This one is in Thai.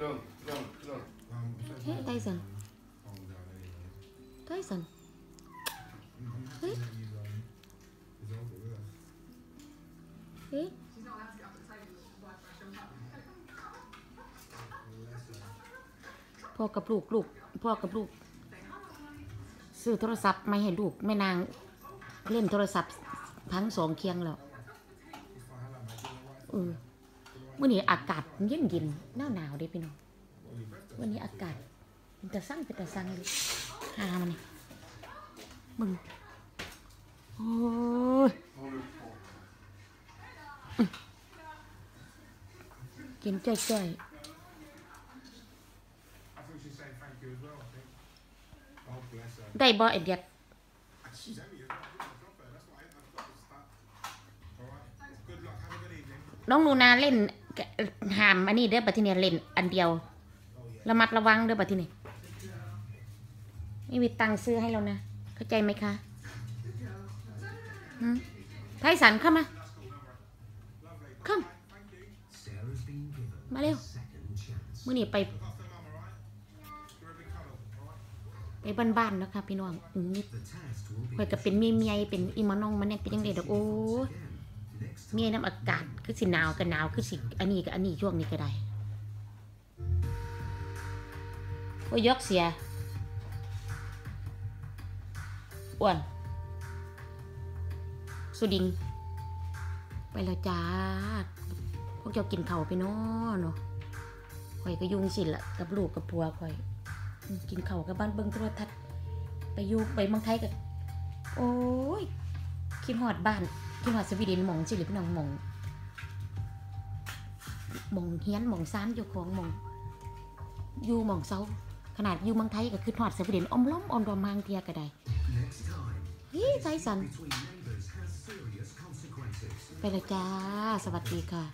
Lugn, lugn, lugn. Hé, Tyson. Tyson. Hé. Hé. พ่อกับลูกลูกพ่อกับลูก ซื้อโทรศัพท์ไม่ให้ลูกแม่นางเล่นโทรศัพท์ทั้งสองเคียงแล้วเออ มื่อนี้อากาศเย็นเย็นหนาวหนาวดิพี่น้องวันนี้อากาศเป็นตะสั่งเนตะสั่งเลยหามันนี่มึงโอ้ยกินจ่อๆได้บ่เอ็ดเดียดน้องนูนาเล่น หามอันนี้เด้อบัดทีนี้เล่นอันเดียวระมัดระวังเด้อบัดทีนี้ไม่มีตังซื้อให้แล้วนะ เข้าใจไหมคะไทสันเข้ามาเข้ามาเร็วมื่อนี้ไป ไปบ้านๆนะคะพี่น้องอืมนี่ The test will be ข่อยก็เป็นเมียเมียเป็นอีมานองมันเนี่ยเป็นยังไงดอกโอ้ เมียน้ำอากาศคือสิหนาวก็หนาวคือสิอันนี้ก็อันนี้ช่วงนี้ก็ได้โอ้ยกเสียอ้วนสุดิง ไปแล้วจ้า พวกเจ้ากินเข้าไปเนาะเนาะข่อยก็ยุ่งสิละกับลูกกับผัวข่อย กินเข้ากับบ้านเบิ่งโทรทัศน์ไปอยู่ไปเมืองไทยกับ โอ้ยคิดฮอดบ้าน คิดฮอดสวีเดนมองสิหรือพี่น้องมองมองเฮียนมองซ้านอยู่ของมองอยู่มองเซาขนาดอยู่เมืองไทยก็คือฮอดสวีเดนอมล้อมอมรอมหางเทียก็ได้ฮีใจสันไปแล้วจ้า สวัสดีค่ะ